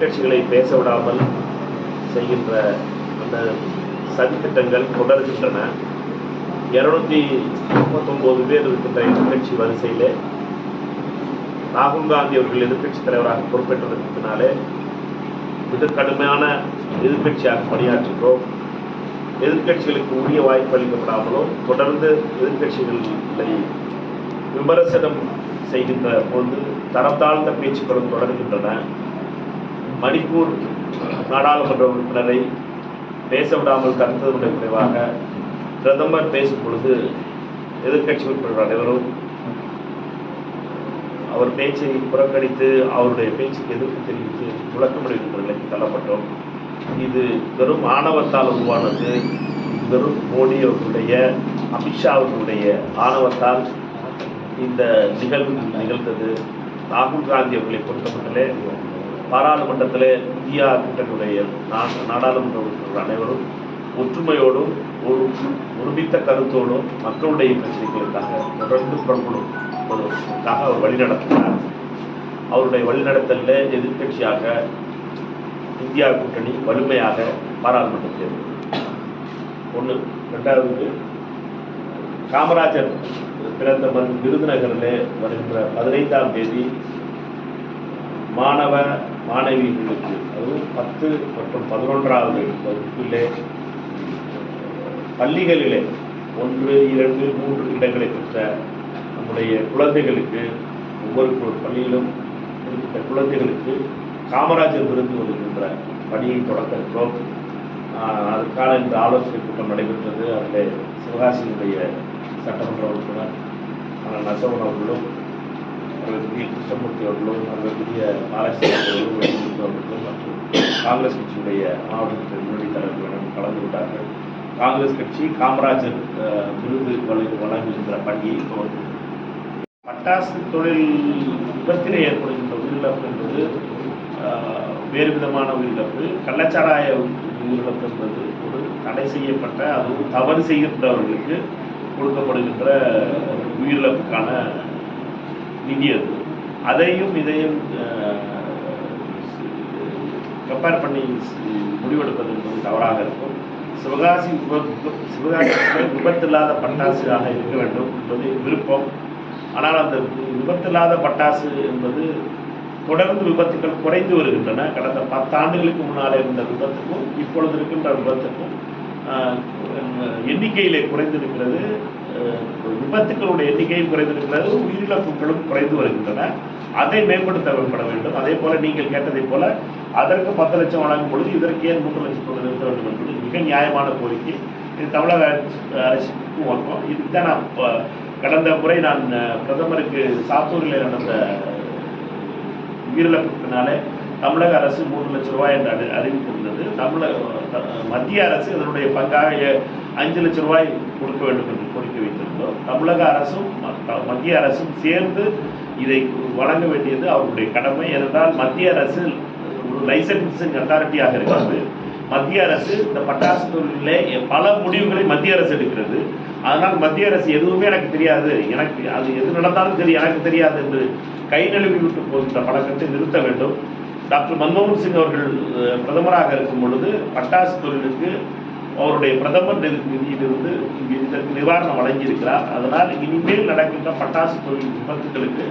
கட்சிகளை பேச விடாமல் செய்கின்ற அந்த சதித்திட்டங்கள் தொடர்கின்றன. இருநூத்தி முப்பத்தொன்பது பேர் இருக்கின்ற எதிர்க்கட்சி வரிசையிலே ராகுல் காந்தி அவர்கள் எதிர்க்கட்சி தலைவராக பொறுப்பேற்றதற்கினாலே மிக கடுமையான எதிர்க்கட்சியாக பணியாற்றுகிறோம். எதிர்க்கட்சிகளுக்கு உரிய வாய்ப்பு அளிக்கப்படாமலும் தொடர்ந்து எதிர்க்கட்சிகளை விமர்சனம் செய்கின்ற போது தரத்தாழ்ந்த பேச்சுக்களும் தொடர்கின்றன. மணிப்பூர் நாடாளுமன்ற உறுப்பினரை பேச விடாமல் கருத்ததனுடைய குறைவாக பிரதமர் பேசும் பொழுது எதிர்க்கட்சி உறுப்பினர் அனைவரும் அவர் பேச்சை புறக்கணித்து அவருடைய பேச்சுக்கு எதிர்ப்பு தெரிவித்து முழக்கமிடுகின்ற உறுப்பினர்களுக்கு தள்ளப்பட்டோம். இது வெறும் ஆணவத்தால் உருவானது வெறும் மோடி அவர்களுடைய அமித்ஷா அவர்களுடைய ஆணவத்தால் இந்த நிகழ்வு நிகழ்ந்தது. ராகுல் காந்தி அவர்களை பொறுத்தமட்டிலே பாராளுமன்றத்திலே இந்தியா கூட்டணியுடைய நா- நாடாளுமன்ற உறுப்பினர்கள் அனைவரும் ஒற்றுமையோடும் ஒரு ஒருமித்த கருத்தோடும் மக்களுடைய பிரச்சனைகளுக்காக தொடர்ந்து புறப்படும் ஒருக்காக அவர் வழிநடத்தினார் அவருடைய வழிநடத்தலில் எதிர்க்கட்சியாக இந்தியா கூட்டணி வலிமையாக பாராளுமன்றத்தில் ஒன்று ரெண்டாவது காமராஜர் பிறந்த மண் விருதுநகரில் வருகின்ற பதினைந்தாம் தேதி மாணவ மாணவிகளுக்கு அதுவும் பத்து மற்றும் பதினொன்றாவது வகுப்பிலே. பள்ளிகளிலே ஒன்று இரண்டு மூன்று இடங்களை பெற்ற நம்முடைய குழந்தைகளுக்கு ஒவ்வொரு பள்ளியிலும் இருக்கின்ற குழந்தைகளுக்கு காமராஜர் விருது கொடுக்கின்ற பணியை தொடக்க இருக்கிறோம் அதுக்கான இந்த ஆலோசனை கூட்டம் நடைபெற்றது. அதில் சிவகாசியினுடைய சட்டமன்ற உறுப்பினர் நசவன் அவர்களும் அவர்களுடைய கிருஷ்ணமூர்த்தி அவர்களும் அவர்களுடைய பாலஸ்தீன அவர்களும் அவர்களும் மற்றும் காங்கிரஸ் கட்சியுடைய மாவட்ட முன்னணி தலைவர்களும் கலந்து கொண்டார்கள். காங்கிரஸ் கட்சி காமராஜர் விருது வழங்குகின்ற பணியை துவங்கும் பட்டாசு தொழில் விபத்தில் ஏற்படுகின்ற உயிரிழப்பு என்பது ஆஹ், வேறு விதமான உயிரிழப்பு. கள்ளச்சாராய உயிரிழப்பு என்பது ஒரு தடை செய்யப்பட்ட அதுவும் தவறு செய்கின்றவர்களுக்கு கொடுக்கப்படுகின்ற உயிரிழப்புக்கான திங்கியது அதையும் இதையும் கம்பேர் பண்ணி முடிவெடுப்பது என்பது தவறாக இருக்கும். சிவகாசி சிவகாசி விபத்தில்லாத பட்டாசுகளாக இருக்க வேண்டும் என்பது விருப்பம். ஆனால் அந்த விபத்தில்லாத பட்டாசு என்பது தொடர்ந்து விபத்துக்கள் குறைந்து வருகின்றன. கடந்த பத்தாண்டுகளுக்கு முன்னாலே இருந்த விபத்துக்கும் இப்பொழுது இருக்கின்ற விபத்துக்கும் எண்ணிக்கையிலே குறைந்திருக்கிறது. விபத்துக்களுடைய எண்ணிக்கையும் குறைந்திருக்கிறது உயிரிழப்புகளும் குறைந்து வருகின்றன. அதை மேம்படுத்தப்பட வேண்டும். அதே போல நீங்கள் கேட்டதை போல அதற்கு பத்து லட்சம் வழங்கும் பொழுது இதற்கு ஏன் மூன்று லட்சத்தோடு நிறுத்த வேண்டும் என்பது மிக நியாயமான கோரிக்கை. இது தமிழக அரசு- அரசுக்கு வந்தோம் இதுக்கு தான் நான் கடந்த முறை நான் பிரதமருக்கு சாத்தூரில் நடந்த உயிரிழப்புனாலே தமிழக அரசு மூன்று லட்சம் ரூபாய் என்று அறி- அறிவித்திருந்தது தமிழக மத்திய அரசு அதனுடைய பங்காக அஞ்சு லட்சம் ரூபாய் கொடுக்க வேண்டும் என்று கோரிக்கை வைத்திருந்தோம். தமிழக அரசும் மத்த- மத்திய அரசும் சேர்ந்து இதை வழங்க வேண்டியது அவர்களுடைய கடமை. ஏனென்றால் மத்திய அரசு ஒரு லைசன்சிங் அத்தாரிட்டியாக இருக்கிறது. மத்திய அரசு இந்த பட்டாசு தொழிலே பல முடிவுகளை மத்திய அரசு எடுக்கிறது. அதனால் மத்திய அரசு எதுவுமே எனக்கு தெரியாது. எனக்கு அது எது நடந்தாலும் சரி எனக்கு தெரியாது என்று கை நழுவி விட்டு போகின்ற பழக்கத்தை நிறுத்த வேண்டும். டாக்டர் மன்மோகன் சிங் அவர்கள் பிரதமராக இருக்கும் பொழுது பட்டாசு தொழிலுக்கு அவருடைய பிரதமர் நிதி- நிதியிலிருந்து இதற்கு நிவாரணம் வழங்கியிருக்கிறார். அதனால் இனிமேல் நடக்கின்ற பட்டாசு தொழில் விபத்துகளுக்கு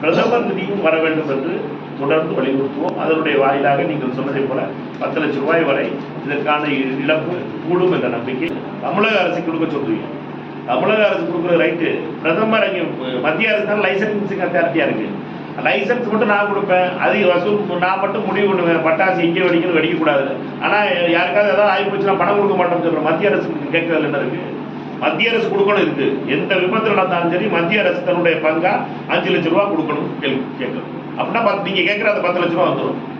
பிரதமர் நிதியும் வர வேண்டும் என்று தொடர்ந்து வலியுறுத்துவோம். அதனுடைய வாயிலாக நீங்கள் சொன்னதை போல பத்து லட்சம் ரூபாய் வரை இதற்கான இழப்பு கூடும் என்ற நம்பிக்கை தமிழக அரசு கொடுக்க சொல்றீங்க. தமிழக அரசு கொடுக்குற ரைட்டு பிரதமர் அங்கே மத்திய அரசு தான் லைசன்சிங் அத்தாரிட்டியா இருக்கு. லைசன்ஸ் மட்டும் நான் கொடுப்பேன். அது வசூல் நான் மட்டும் முடிவு பண்ணுவேன். பட்டாசு எங்கே வெடிக்கிறது வெடிக்கக்கூடாது ஆனால் யாருக்காவது ஏதாவது ஆகி போச்சுன்னா பணம் கொடுக்க மாட்டோம்னு சொல்கிறேன் மத்திய அரசு கேட்கறதுல என்ன இருக்கு? மத்திய அரசு கொடுக்கணும் இருக்கு. எந்த விபத்து நடந்தாலும் சரி மத்திய அரசு தன்னுடைய பங்கா அஞ்சு லட்சம் ரூபா கொடுக்கணும். கேள்வி கேட்கணும் அப்படின்னா பத்து- நீங்கள் கேட்குற அந்த பத்து லட்ச ரூபா வந்துடும்